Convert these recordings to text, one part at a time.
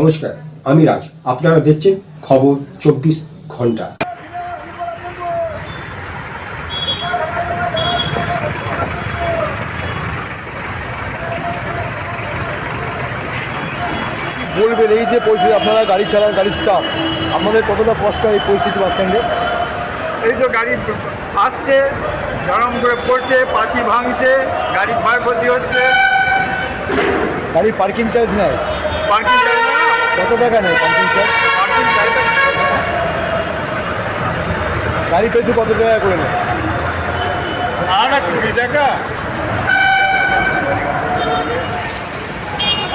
নমস্কার আমি রাজ। আপনারা দেখছেন খবর চব্বিশ ঘণ্টা। বলবেন? এই যে পরিস্থিতি আপনারা গাড়ি চালান গাড়ির স্টাফ আমাদের কতটা কষ্ট এই পরিস্থিতি বাস স্ট্যান্ডে? এই তো গাড়ি আসছে গরম করে পড়ছে পাতি ভাঙছে গাড়ি ক্ষয়ক্ষতি হচ্ছে। গাড়ি পার্কিং চার্জ নেয়? পার্কিং কত টাকা নেয়? পার্কিং চার্জ গাড়ি পেছু কত টাকা করে নেয়? আর কুড়ি টাকা।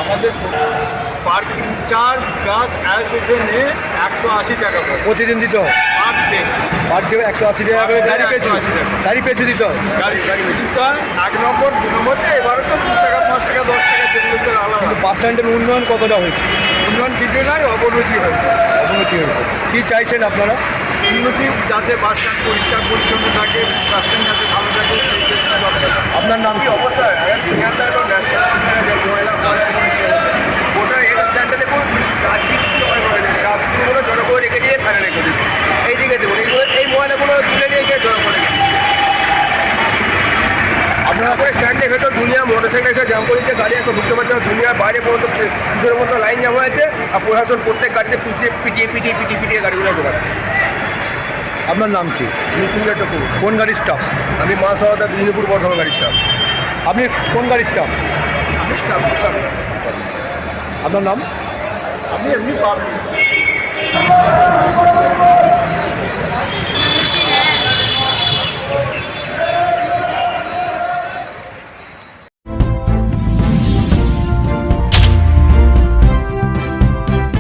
আমাদের পার্কিং চার্জ প্লাস অ্যাসোসিয়েশনে একশো আশি টাকা প্রতিদিন দিতে হয়? পার ডে পার ডে একশো আশি টাকা করে গাড়ি পেছু 180 টাকা। গাড়ি পেছু দিতে হয়? গাড়ি গাড়ি দিতে হয়। এক নম্বর দু নম্বরতে এবারে তো দু টাকা পাঁচ টাকা দশ টাকা আলাদা কিন্তু বাস স্ট্যান্ডের উন্নয়ন কতটা হয়েছে? উন্নয়ন কিছু নয় অবনতি হয়েছে। অবনতি হয়েছে। কী চাইছেন আপনারা? উন্নতি যাতে বাস স্ট্যান্ড পরিষ্কার পরিচ্ছন্ন থাকে বাসস্ট্যান্ড যাতে ভালো থাকে সেই চেষ্টা আপনার নাম কি? অবস্থা স্ট্যান্ডের ভেতর দুনিয়া মোটর সাইকেল এসে জ্যাম করেছে গাড়ি এখন ঢুকতে পারছে না দুনিয়ার বাইরে পর্যন্ত পুজোর মতো লাইন জামা আছে আর প্রশাসন প্রত্যেক গাড়িতে পিটিয়ে পিটিয়ে পিটিয়ে পিটিয়ে পিটিয়ে গাড়িগুলো ঢোকাচ্ছে আপনার নাম কি? মৃত্যুঞ্জয় চক্রবর্তী। কোন গাড়ির স্টাফ আমি মা সহায়তা বিজনীপুর বর্ধমান গাড়ির স্টাফ আপনি কোন গাড়ির স্টাফ আমি স্টাফ স্টাফ আপনার নাম? আমি এমনি পাবলিক